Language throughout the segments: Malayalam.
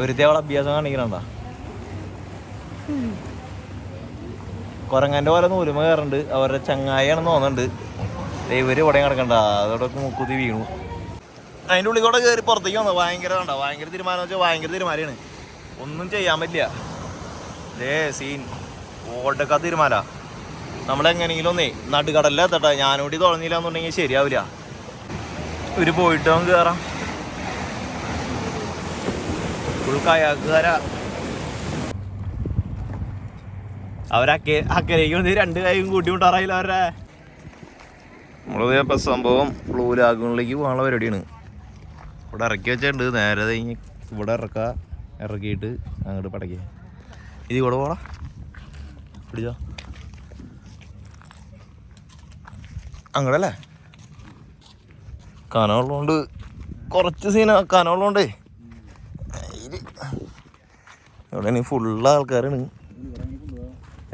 ഒരുത്തി അവളെ അഭ്യാസം കാണിക്കണണ്ട കൊരങ്ങന്റെ പോലെ നൂലുമ കയറുന്നുണ്ട് അവരുടെ ചങ്ങായിയാണെന്ന് തോന്നുന്നുണ്ട്. ഇവർ ഇവിടെ കിടക്കണ്ട. അതോടെ മുക്കുത്തി വീണു. അതിന്റെ ഉള്ളിൽ കൂടെ കയറി പുറത്തേക്ക് വന്നു. ഭയങ്കര കണ്ട. ഭയങ്കര തീരുമാനം വെച്ചാൽ ഭയങ്കര തീരുമാനമാണ്. ഒന്നും ചെയ്യാൻ പറ്റില്ല. ദേ സീൻ ഓട്ടക്ക തീരുമാന. നമ്മളെങ്ങനെയെങ്കിലും ഒന്നേ നടുകടലിലെത്തട്ടെ ഞാനോടി തുറന്നില്ല എന്നുണ്ടെങ്കിൽ ശരിയാവില്ല. ഇവർ പോയിട്ട് നമുക്ക് കയറാം ഫുൾ കയാക്കുകാരാ അവരക്കെ രണ്ട് കൈയും കൂട്ടി വിട്ടാറായില്ല അവരുടെ നമ്മളത് അപ്പം സംഭവം ബ്ലൂ ലാഗൂണിലേക്ക് പോകാനുള്ള പരിപാടിയാണ്. ഇവിടെ ഇറക്കി വെച്ചിട്ടുണ്ട്. നേരെ കഴിഞ്ഞ് ഇവിടെ ഇറക്കുക ഇറക്കിയിട്ട് അങ്ങോട്ട് പടക്കുക ഇത് ഇവിടെ പോടാ. പിടിച്ചോ. അങ്ങടല്ലേ കനമുള്ളതുകൊണ്ട് കുറച്ച് സീന കനമുള്ളതുകൊണ്ടേ ഇവിടെ ഇനി ഫുള്ള് ആൾക്കാരാണ്.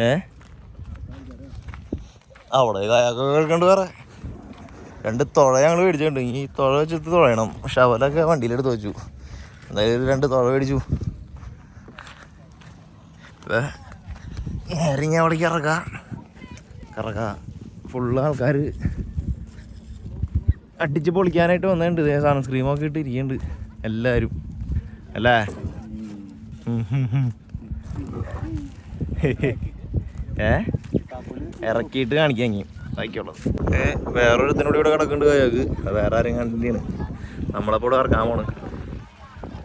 ഏ? അവിടെ കേൾക്കണ്ട് വേറെ. രണ്ട് തുഴ ഞങ്ങൾ മേടിച്ചിട്ടുണ്ട്. ഈ തുഴ വെച്ചിട്ട് തുഴയണം പക്ഷെ അവരൊക്കെ വണ്ടിയിലെടുത്ത് വെച്ചു. എന്തായാലും രണ്ട് തുഴ മേടിച്ചു. ഇറങ്ങി അവിടേക്ക് ഇറക്ക കറക്ക ഫുള്ള് ആൾക്കാർ അടിച്ച് പൊളിക്കാനായിട്ട് വന്നിട്ടുണ്ട്. സൺസ്ക്രീമൊക്കെ ഇട്ട് ഇരിക്കുന്നുണ്ട് എല്ലാവരും അല്ലേ. ഏ? ഇറക്കിയിട്ട് കാണിക്കാൻ ബാക്കിയുള്ളത്. ഏ വേറൊരുത്തിനോട് ഇവിടെ കിടക്കുന്നുണ്ട് കയ്യാക്ക് അത് വേറെ ആരും കണ്ടിട്ടാണ് നമ്മളെ ഇവിടെ ഇറക്കാൻ പോണ്.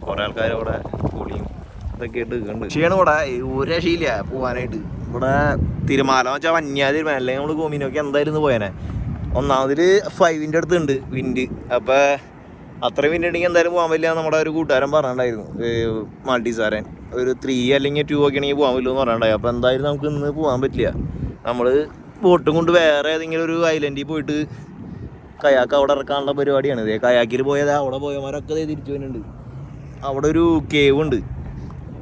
കുറേ ആൾക്കാർ ഇവിടെ കുളിയും ഇതൊക്കെ ഇട്ട് നിൽക്കുന്നുണ്ട് ക്ഷീണം ഇവിടെ. ഒരു രക്ഷയില്ല പോകാനായിട്ട് ഇവിടെ തിരുമാല വെച്ചാൽ വന്യാ തീരുമാനം അല്ലെങ്കിൽ നമ്മൾ ഗോമിനൊക്കെ എന്തായിരുന്നു പോയേനെ. ഒന്നാമതിൽ ഫൈവിന്റെ അടുത്തുണ്ട് വിൻഡ് അപ്പോൾ അത്ര വിൻഡ് ഉണ്ടെങ്കിൽ എന്തായാലും പോകാൻ പറ്റില്ല നമ്മുടെ ഒരു കൂട്ടുകാരൻ പറഞ്ഞിട്ടുണ്ടായിരുന്നു. സാറേ ഒരു ത്രീ അല്ലെങ്കിൽ ടു ഒക്കെ ആണെങ്കിൽ പോകാൻ പറ്റുമോ എന്ന് പറഞ്ഞിട്ടുണ്ടായി. അപ്പോൾ എന്തായാലും നമുക്ക് ഇന്ന് പോകാൻ പറ്റില്ല. നമ്മൾ ബോട്ടും കൊണ്ട് വേറെ ഏതെങ്കിലും ഒരു ഐലൻഡിൽ പോയിട്ട് കയാക്ക് അവിടെ ഇറക്കാനുള്ള പരിപാടിയാണ്. ഇതേ കയാക്കിൽ പോയത് അവിടെ പോയമാരൊക്കെ തിരിച്ചു വരുന്നുണ്ട്. അവിടെ ഒരു കേവ് ഉണ്ട്.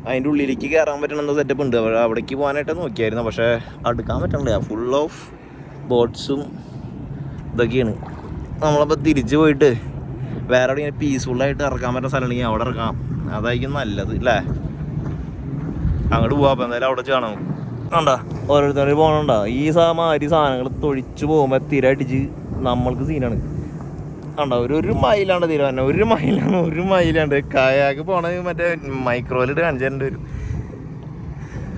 അതിന്റെ ഉള്ളിലേക്ക് കയറാൻ പറ്റണ എന്താ സെറ്റപ്പ് ഉണ്ട്. അവിടെ അവിടേക്ക് പോകാനായിട്ട് നോക്കിയായിരുന്നു പക്ഷേ അടുക്കാൻ പറ്റണില്ല. ഫുൾ ഓഫ് ബോട്ട്സും ഇതൊക്കെയാണ്. നമ്മളപ്പോൾ തിരിച്ച് പോയിട്ട് വേറെ എവിടെയെങ്കിലും പീസ്ഫുള്ളായിട്ട് ഇറക്കാൻ പറ്റുന്ന സ്ഥലമുണ്ടെങ്കിൽ അവിടെ ഇറക്കാം അതായിരിക്കും നല്ലത് അല്ലേ അങ്ങോട്ട് പോവാം അപ്പം എന്തായാലും അവിടെ കാണാം. കണ്ട? ഓരോരുത്തരും പോകണുണ്ടോ ഈ സാമാരി സാധനങ്ങൾ തൊഴിച്ച് പോകുമ്പോൾ തിരടിച്ച് നമ്മൾക്ക് സീനാണ് കണ്ട? ഒരു ഒരു മൈലാണ്ട് തീരുമാനം. ഒരു മൈലാണ് ഒരു മൈലാണ്ട് കായാക്ക് പോണത് മറ്റേ മൈക്രോയിലിട്ട് കാണിച്ചിട്ടുണ്ട് വരും.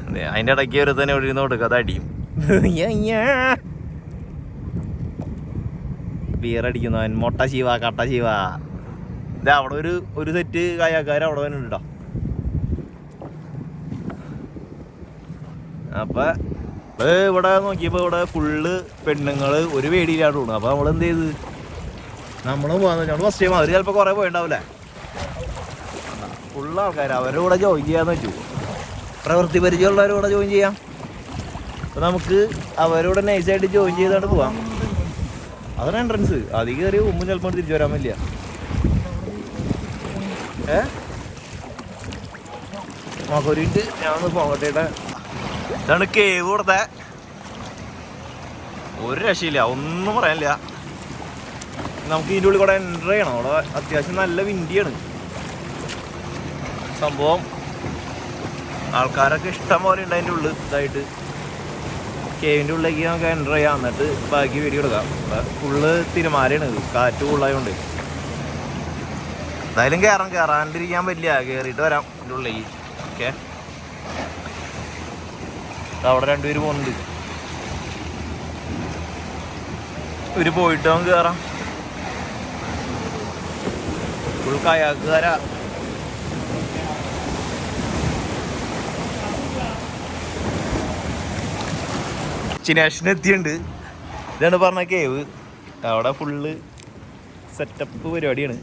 അതെ അതിന്റെ ഇടയ്ക്ക് ഒരു തന്നെ ഒഴിയുന്ന കൊടുക്കാതെ അടിയും. ബിയർ അടിക്കുന്നവൻ. മൊട്ട ശിവ കട്ട ശിവ ഇത് അവിടെ ഒരു ഒരു സെറ്റ് കായക്കാർ അവിടെ തന്നെ കേട്ടോ അപ്പൊ ഇവിടെ നോക്കിയപ്പോ ഇവിടെ ഫുള്ള് പെണ്ണുങ്ങൾ ഒരു പേടിയിലാണ് തോന്നുന്നു. അപ്പൊ നമ്മൾ എന്ത് ചെയ്ത്? നമ്മളും പോകാന്ന് വെച്ചാൽ ഫസ്റ്റ് ടൈം അവർ ചിലപ്പോ കൊറേ പോയിണ്ടാവില്ലേ ഫുള്ള് ആൾക്കാർ അവരുടെ കൂടെ ജോയിൻ ചെയ്യാന്ന് വെച്ചു. പ്രവൃത്തി പരിചയമുള്ളവരുടെ കൂടെ ജോയിൻ ചെയ്യാം. അപ്പൊ നമുക്ക് അവരോട് നൈസായിട്ട് ജോയിൻ ചെയ്താണ്ട് പോവാം. അതാണ് എൻട്രൻസ് അത് കയറി ഉമ്മും ചിലപ്പോൾ തിരിച്ചു വരാൻ പറ്റില്ല ഏ? നോക്കൊരു മിനിറ്റ് ഞാൻ ഒന്ന് പോകട്ടെ ഇതാണ് കേവ് കൊടുത്ത ഒരു രക്ഷയില്ല ഒന്നും പറയാനില്ല. നമുക്ക് ഇതിന്റെ ഉള്ളിൽ കൂടെ എന്റർ ചെയ്യണം. അവിടെ അത്യാവശ്യം നല്ല വിൻഡിയാണ് സംഭവം ആൾക്കാരൊക്കെ ഇഷ്ടം പോലെ ഉണ്ട് അതിന്റെ ഉള്ളിൽ ഇതായിട്ട്. കേവിന്റെ ഉള്ളിലേക്ക് നമുക്ക് എന്റർ ചെയ്യാം. എന്നിട്ട് ബാക്കി വീഡിയോ എടുക്കാം. ഫുള്ള് തിരുമാലയാണ്. കാറ്റ് ഫുള്ളായതുകൊണ്ട് എന്തായാലും കയറാം കയറാണ്ടിരിക്കാൻ പറ്റില്ല. കയറിയിട്ട് വരാം എന്റെ ഉള്ളിലേക്ക്. ഓക്കെ അവിടെ രണ്ടുപേര് പോകുന്നുണ്ട്. ഇവർ പോയിട്ട് നമുക്ക് കയറാം ഫുൾ കയാക്കുകാരാ. ചിനേഷന് എത്തിയുണ്ട് ഇതാണ് പറഞ്ഞ കേവ് അവിടെ ഫുള്ള് സെറ്റപ്പ് പരിപാടിയാണ്.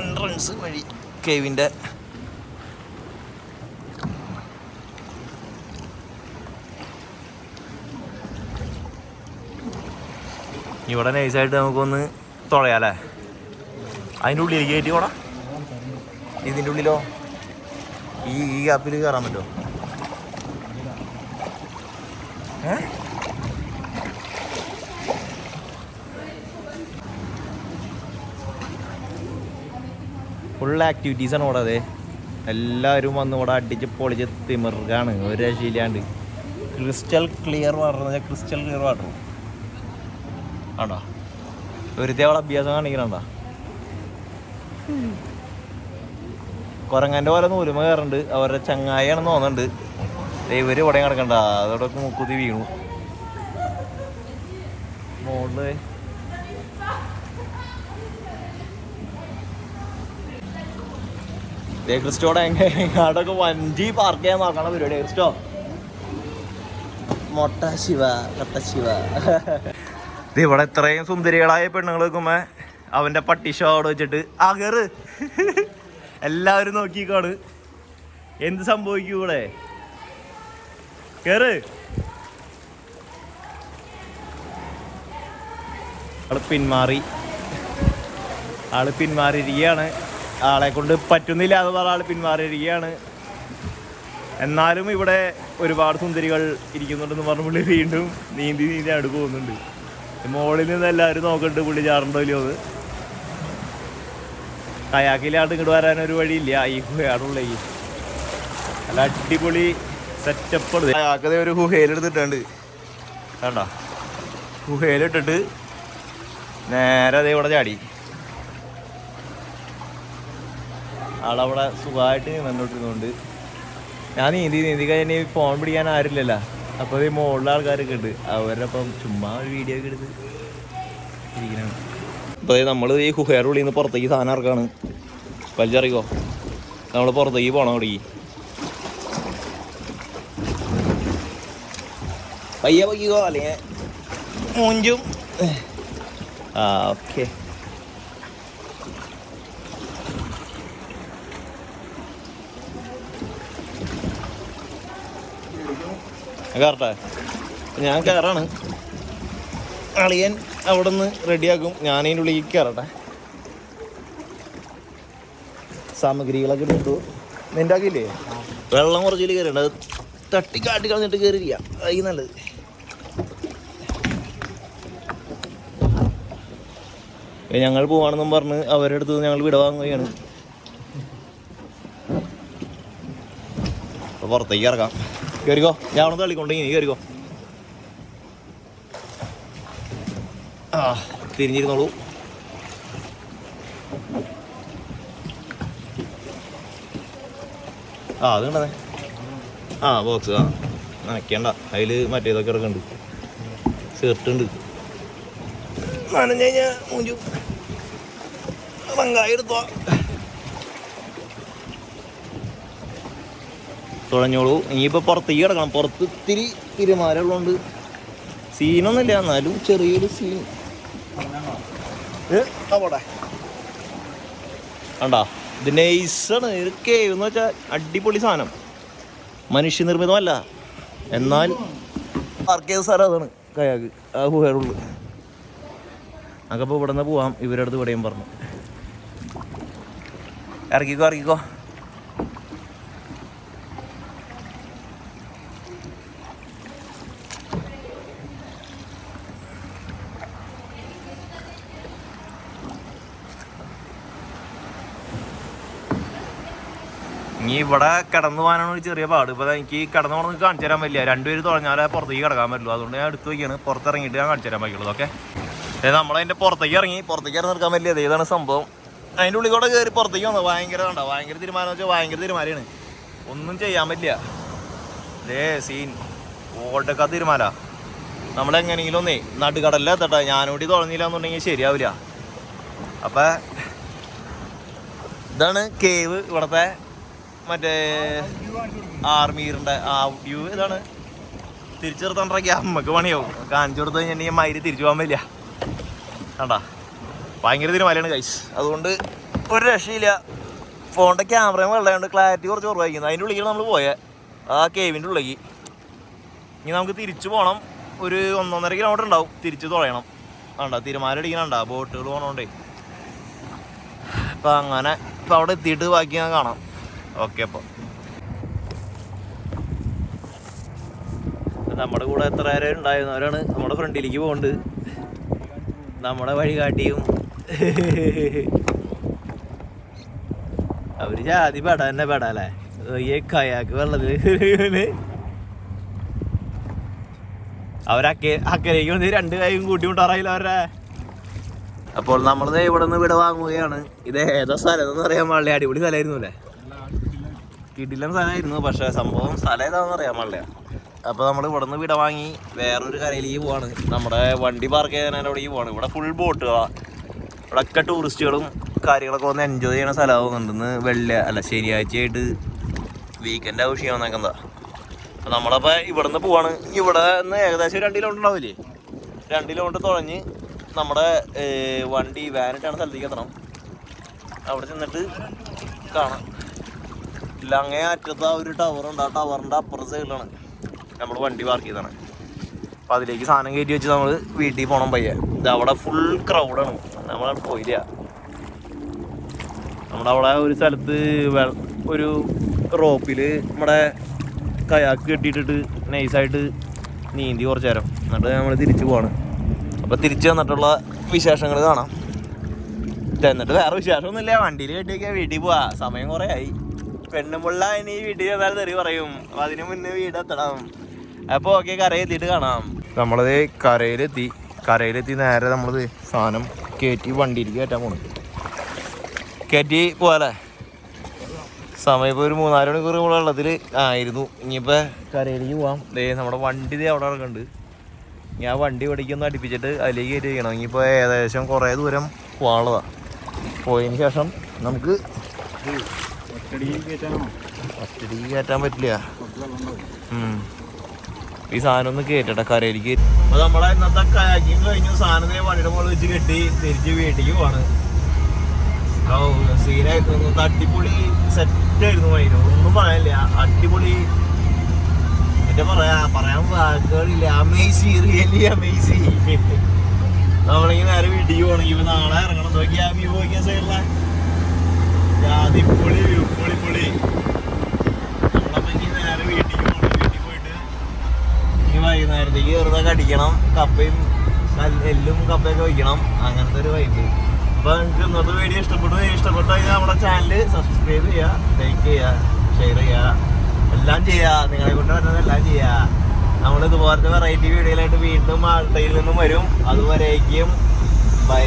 എൻട്രൻസ് വഴി കേവിന്റെ ഇവിടെ നൈസായിട്ട് നമുക്കൊന്ന് തുഴയാലേ അതിന്റെ ഉള്ളിലേക്ക് കയറ്റി പോടാ ഇതിന്റെ ഉള്ളിലോ? ഈ ഈ ഗ്യാപ്പിൽ കയറാൻ പറ്റോ ഫുൾ ആക്ടിവിറ്റീസ് ആണ് ഓടാതെ എല്ലാവരും വന്ന് ഇവിടെ അടിച്ച് പൊളിച്ച് തിമിറുകയാണ് ഒരു രക്ഷയില്ലാണ്ട്. Crystal clear water crystal clear water ആണോ? ഒരു തേവള അഭ്യാസം കാണിക്കണണ്ട? കുരങ്ങന്റെ പോലെ നൂലുമ കയറുന്നുണ്ട് അവരുടെ ചങ്ങായിയാണെന്ന് തോന്നുന്നുണ്ട്. ദേ ഇവർ ഇവിടെ കിടക്കണ്ട. അതോടെ മുക്കുത്തി വീണു. മോൾ. ദേ ക്രിസ്റ്റോടെ എങ്ങാടൊക്കെ വണ്ടി പാർക്ക് ചെയ്യാൻ നോക്കണ പരിപാടി. ക്രിസ്റ്റോ. മൊട്ട ശിവ കട്ട ശിവ. ഇവിടെ ഇത്രയും സുന്ദരികളായ പെണ്ണുങ്ങൾ നിൽക്കുമ്പോ അവന്റെ പട്ടി ഷോ അവിടെ വെച്ചിട്ട് ആ കേറ്. എല്ലാവരും നോക്കിക്കാണ്. എന്ത് സംഭവിക്കും ഇവിടെ? കേറ്. ആൾ പിന്മാറി. ആൾ പിന്മാറിയിരിക്കുകയാണ്. ആളെ കൊണ്ട് പറ്റുന്നില്ല എന്ന് പറഞ്ഞ ആൾ പിന്മാറിയിരിക്കുകയാണ്. എന്നാലും ഇവിടെ ഒരുപാട് സുന്ദരികൾ ഇരിക്കുന്നുണ്ടെന്ന് പറഞ്ഞ പുള്ളി വീണ്ടും നീന്തി നീന്തി അടുക്ക് പോകുന്നുണ്ട്. മോളിൽ നിന്ന് എല്ലാവരും നോക്കണ്ട് പുള്ളി ചാടണ്ടോ ഇല്ലയോ അത് കയാക്കിലാണ്ട് ഇങ്ങോട്ട് വരാൻ ഒരു വഴിയില്ല. ഈ ഗുഹയാടുള്ളേക്ക് നല്ല അടിപൊളി സെറ്റപ്പ് കയാക്കത് ഒരു ഗുഹയിലെടുത്തിട്ടുണ്ട് വേണ്ട ഗുഹയിലിട്ടിട്ട് നേരെ അതേ ഇവിടെ ചാടി. ആളവിടെ സുഖമായിട്ട് നിന്നോട്ടിരുന്നുണ്ട് ഞാൻ നീന്തി നീന്തി കഴിഞ്ഞ ഫോൺ പിടിക്കാൻ ആരില്ലല്ലോ അപ്പോൾ ഈ മുകളിലെ ആൾക്കാരൊക്കെ ഉണ്ട്. അവരുടെ ചുമ്മാ ഒരു വീഡിയോ ഒക്കെ എടുത്ത് ഇരിക്കണം അപ്പോൾ നമ്മൾ ഈ ഗുഹയുടെ ഉള്ളിൽ നിന്ന് പുറത്തേക്ക് സാധനം ഇറക്കാണ്. വലിച്ചറിയോ നമ്മൾ പുറത്തേക്ക് പോകണം അവിടെ പയ്യ പയ്യോ അല്ലെങ്കിൽ മൂഞ്ചും. ആ ഓക്കെ. കയറട്ടെ ഞാൻ കയറാണ് അളിയൻ അവിടെ നിന്ന് റെഡിയാക്കും ഞാനതിന്റെ ഉള്ളിൽ കയറട്ടെ സാമഗ്രികളൊക്കെ എടുത്തു. നിന്റെ വെള്ളം കുറച്ചിൽ കയറിയുണ്ട് അത് തട്ടി കാട്ടി കളഞ്ഞിട്ട് കയറിയില്ല അതായി നല്ലത്. ഞങ്ങൾ പോവാണെന്നും പറഞ്ഞ് അവരുടെ അടുത്ത് ഞങ്ങൾ വിട വാങ്ങുകയാണ്. അപ്പൊ പുറത്തേക്ക് ഇറക്കാം കയറിക്കോ ഞാൻ അവിടെ തള്ളിക്കൊണ്ടെങ്കിൽ കയറിക്കോ ആ തിരിഞ്ഞിരുന്നോളൂ. ആ അത് കണ്ടതേ. ആ ബോക്സ് ആ. നനയ്ക്കണ്ട. അതിൽ മറ്റേതൊക്കെ ഇറക്കുന്നുണ്ട് ഉണ്ട്. നനഞ്ഞു കഴിഞ്ഞാൽ മൂഞ്ചു. വെങ്കായം എടുത്തോ. തുഴഞ്ഞോളൂ. ഇനിയിപ്പോൾ പുറത്തേക്ക് കിടക്കണം. പുറത്ത് ഇത്തിരി തിരുമാരുള്ളതുകൊണ്ട് സീനൊന്നുമില്ല എന്നാലും ചെറിയൊരു സീൻ അടിപൊളി സാധനം. മനുഷ്യനിർമ്മിതമല്ല. എന്നാൽ അതാണ്. കയാക്ക്. ആ ഗുഹയുള്ളു നമുക്കപ്പോൾ ഇവിടെ നിന്ന് പോവാം. ഇവരടുത്ത് ഇവിടെയും പറഞ്ഞു. ഇറക്കിക്കോ ഇറക്കിക്കോ ഇനി ഇവിടെ കിടന്നു പോകാനാണ് ഒരു ചെറിയ പാട്. ഇപ്പൊ ദാ എനിക്ക് കിടന്നു പോകണമെന്ന് കാണിച്ചു തരാൻ പറ്റില്ല. രണ്ടുപേര് തുഴഞ്ഞാലേ പുറത്തേക്ക് കിടക്കാൻ പറ്റുള്ളൂ. അതുകൊണ്ട് ഞാൻ എടുത്തു വയ്ക്കാണ് പുറത്തിറങ്ങിയിട്ട് ഞാൻ കാണിച്ചു തരാൻ പറ്റുള്ളൂ. ഓക്കെ? നമ്മളതിന്റെ പുറത്തേക്ക് ഇറങ്ങി. പുറത്തേക്ക് ഇറങ്ങി നിൽക്കാൻ പറ്റില്ല. ദേ ഇതാണ് സംഭവം. അതിന്റെ ഉള്ളിൽ കൂടെ കയറി പുറത്തേക്ക് വന്നു ഭയങ്കര കണ്ടോ? ഭയങ്കര തീരുമാനം വെച്ചാൽ ഭയങ്കര തീരുമാനമാണ്. ഒന്നും ചെയ്യാൻ പറ്റില്ല. ദേ സീൻ ഓട്ടക്കാ തീരുമാന. നമ്മളെങ്ങനെയെങ്കിലും ഒന്നേ നടുകടലിലെത്തട്ടെ ഞാനൂടി തുഴഞ്ഞില്ല എന്നുണ്ടെങ്കിൽ ശരിയാവില്ല. അപ്പൊ ഇതാണ് കേവ് ഇവിടത്തെ മറ്റേ ആർമീറിന്റെ ആ വ്യൂ ഇതാണ്. തിരിച്ചു നിർത്താണ്ടാക്കി അമ്മയ്ക്ക് പണിയാവും. കാണിച്ചു കൊടുത്തു കഴിഞ്ഞാൽ മയിൽ തിരിച്ചു പോകാൻ പറ്റില്ല കണ്ടാ? ഭയങ്കര തീരുമാനമാണ് കൈസ് അതുകൊണ്ട് ഒരു രക്ഷയില്ല. ഫോണിന്റെ ക്യാമറയും വെള്ളമുണ്ട് ക്ലാരിറ്റി കുറച്ച് കുറവായിരിക്കുന്നത് അതിന്റെ ഉള്ളിൽ നമ്മൾ പോയേ. ആ കേവിന്റെ ഉള്ളിലേക്ക്. ഇനി നമുക്ക് തിരിച്ചു പോകണം ഒരു ഒന്നൊന്നര കിലോമീറ്റർ ഉണ്ടാവും. തിരിച്ചു തുഴയണം. വേണ്ട തീരുമാനം അടിക്കണണ്ട ബോട്ടുകൾ പോകണോണ്ടേ അപ്പം അങ്ങനെ ഇപ്പം അവിടെ എത്തിയിട്ട് ബാക്കി ഞാൻ കാണാം. ഓക്കെ അപ്പോൾ നമ്മുടെ കൂടെ എത്ര പേരെ ഉണ്ടായിരുന്നവരാണ് നമ്മുടെ ഫ്രണ്ടിലേക്ക് പോകുന്നുണ്ട് നമ്മുടെ വഴി കാട്ടിയും. അവർ ജാതി പെട തന്നെ പെടാല്ലേ ഈ കയാക്ക് വെള്ളത്തിൽ. അവരക്കെ അക്കരയ്ക്ക് വന്ന് രണ്ട് കൈയും കൂട്ടി കൊണ്ടാറായില്ല അവരെ അപ്പോൾ നമ്മൾ ഇവിടെ നിന്ന് ഇവിടെ വാങ്ങുകയാണ് ഇത് ഏതോ സ്ഥലം എന്നറിയാൻ പാടില്ല. അടിപൊളി സ്ഥലമായിരുന്നു അല്ലേ? കിടിലൻ സ്ഥലമായിരുന്നു പക്ഷെ സംഭവം സ്ഥലം ഏതാണെന്ന് അറിയാൻ പാടില്ല. അപ്പോൾ നമ്മൾ ഇവിടെ നിന്ന് വിട വാങ്ങി വേറൊരു കരയിലേക്ക് പോവാണ്. നമ്മുടെ വണ്ടി പാർക്ക് ചെയ്യാനവിടേക്ക് പോവാണ്. ഇവിടെ ഫുൾ ബോട്ടുകളാണ് ഇവിടെ ഒക്കെ ടൂറിസ്റ്റുകളും കാര്യങ്ങളൊക്കെ വന്ന് എൻജോയ് ചെയ്യണ സ്ഥലമാകുന്നുണ്ട് ഇന്ന് വെള്ളി അല്ല ശനിയാഴ്ചയായിട്ട് വീക്കെൻഡ് ആവശ്യം വന്നേക്കുന്നതാ. അപ്പോൾ നമ്മളപ്പോൾ ഇവിടെ നിന്ന് പോവാണ്. ഇവിടെ നിന്ന് ഏകദേശം രണ്ട് കിലോമീറ്റർ ഉണ്ടാവില്ലേ? രണ്ട് കിലോമീറ്റർ തുഴഞ്ഞ് നമ്മുടെ വണ്ടി വാനിട്ടാണ് സ്ഥലത്തേക്ക് എത്തണം. അവിടെ ചെന്നിട്ട് കാണാം. ഇല്ല അങ്ങേ അറ്റത്ത് ആ ഒരു ടവർ ഉണ്ട്. ആ ടവറിന്റെ അപ്പുറം സൈഡിലാണ് നമ്മൾ വണ്ടി പാർക്ക് ചെയ്താണ് അപ്പോൾ അതിലേക്ക് സാധനം കയറ്റി വെച്ച് നമ്മൾ വീട്ടിൽ പോകണം പയ്യെ. ഇത് അവിടെ ഫുൾ ക്രൗഡാണ് നമ്മൾ പോയില്ല. നമ്മുടെ അവിടെ ഒരു സ്ഥലത്ത് ഒരു റോപ്പിൽ നമ്മുടെ കയാക്ക് കെട്ടിയിട്ടിട്ട് നൈസായിട്ട് നീന്തി കുറച്ച് നേരം. എന്നിട്ട് നമ്മൾ തിരിച്ചു പോവാണ്. അപ്പോൾ തിരിച്ചു വന്നിട്ടുള്ള വിശേഷങ്ങൾ കാണാം. എന്നിട്ട് വേറെ വിശേഷമൊന്നുമില്ല. വണ്ടിയിൽ കെട്ടിയൊക്കെ വീട്ടിൽ പോവാ. സമയം കുറേ ആയി. പെണ്ണുമുള്ള ഇനി വീട്ടിൽ ചെന്നാൽ തെറി പറയും. അപ്പൊ അതിനു മുന്നേ വീടെത്തണം അപ്പൊ ഓക്കെ കരയെത്തിയിട്ട് കാണാം. നമ്മളത് കരയിലെത്തി. കരയിലെത്തി നേരെ നമ്മളത് സാധനം കയറ്റി വണ്ടിയിലേക്ക് കയറ്റാൻ പോണു. കയറ്റി പോവാലേ സമയം ഇപ്പോൾ ഒരു മൂന്നാൽ മണിക്കൂർ നമ്മൾ വെള്ളത്തിൽ ആയിരുന്നു. ഇനിയിപ്പോൾ കരയിലേക്ക് പോവാം. ദേ നമ്മുടെ വണ്ടി ദേ അവിടെ ഇറക്കുന്നുണ്ട് ഞാൻ വണ്ടി ഇവിടേക്കൊന്ന് അടുപ്പിച്ചിട്ട് അതിലേക്ക് കയറ്റി വയ്ക്കണം ഇനിയിപ്പോൾ ഏകദേശം കുറേ ദൂരം പോകാനുള്ളതാണ് പോയതിന് ശേഷം നമുക്ക് ഒറ്റടി കയറ്റാൻ പറ്റില്ല. ഈ സാധനം ഒന്ന് കേറ്റട്ടെ കരയിലേക്ക് അപ്പൊ നമ്മളെ ഇന്നത്തെ കയാക്കിങ് കഴിഞ്ഞു സാധനം പണിയുടെ മുകളിൽ വെച്ച് കെട്ടി തിരിച്ച് വീട്ടിലേക്ക് പോവാണ്. സീനായിരുന്നു അടിപൊളി സെറ്റ് ആയിരുന്നു അതിന് ഒന്നും പറയാനില്ല. അടിപൊളി. എന്താ പറയാ പറയാൻ വാക്കുകളില്ല. അമേസി റിയലി അമേസി നമ്മളിങ്ങനെ നേരെ വീട്ടിലേക്ക് പോകണം. ഇവ നാളെ ഇറങ്ങണം. നോക്കിയാ വ്യൂ നോക്കിയ സൈഡിലെ വ്യൂ പൊളി പൊളി ഇനി നേരെ വൈകുന്നേരത്തേക്ക് വെറുതെ കടിക്കണം കപ്പയും എല്ലും കപ്പയൊക്കെ വയ്ക്കണം. അങ്ങനത്തെ ഒരു വൈബ് അപ്പൊ നിങ്ങൾക്ക് ഇന്നത്തെ വീഡിയോ ഇഷ്ടപ്പെട്ടു? ഇഷ്ടപ്പെട്ടു കഴിഞ്ഞാൽ നമ്മുടെ ചാനൽ സബ്സ്ക്രൈബ് ചെയ്യുക ലൈക്ക് ചെയ്യുക ഷെയർ ചെയ്യുക എല്ലാം ചെയ്യുക നിങ്ങളെ കൊണ്ട് വരുന്നതെല്ലാം ചെയ്യുക നമ്മൾ ഇതുപോലത്തെ വെറൈറ്റി വീഡിയോയിലായിട്ട് വീണ്ടും ആൾട്ടയിൽ നിന്നും വരും. അതുവരേക്കും ബൈ